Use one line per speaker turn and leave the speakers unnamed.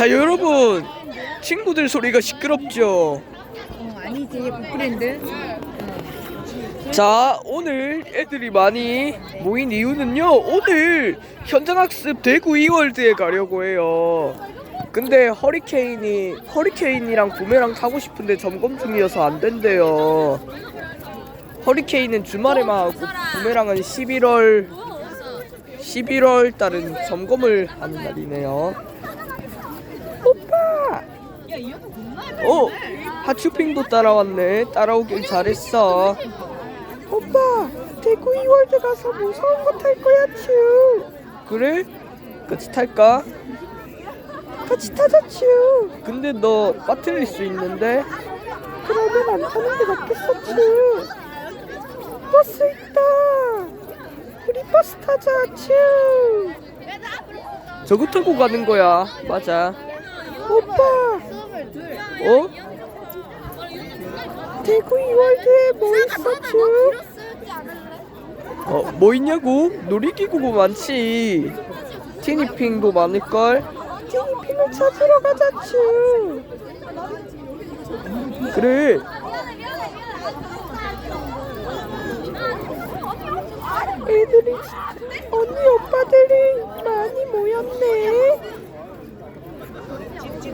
자 여러분. 친구들 소리가 시끄럽죠?
어, 아니지 북브랜드.
자 오늘 애들이 많이 모인 이유는요. 오늘 현장학습 대구 이월드에 가려고 해요. 근데 허리케인이 허리케인이랑 부메랑 타고 싶은데 점검 중이어서 안 된대요. 허리케인은 주말에만 하고 부메랑은 11월 11월 달은 점검을 하는 날이네요 오빠! 어 하츄핑도 따라왔네. 따라오길 잘했어. 오빠 대구 이월드 가서 무서운 거 탈 거야 츄. 그래? 같이 탈까? 같이 타자 츄. 근데 너 빠뜨릴 수 있는데? 그러면 안 타는 게 낫겠어 츄. 버스 있다. 우리 버스 타자 츄. 저거 타고 가는 거야. 맞아 오빠 어? 대구 이월드에 뭐 있어 츄? 어, 뭐 있냐고? 놀이기구가 많지. 티니핑도 많을걸? 티니핑을 찾으러 가자, 츄. 그래. 애들이 진짜, 언니 오빠들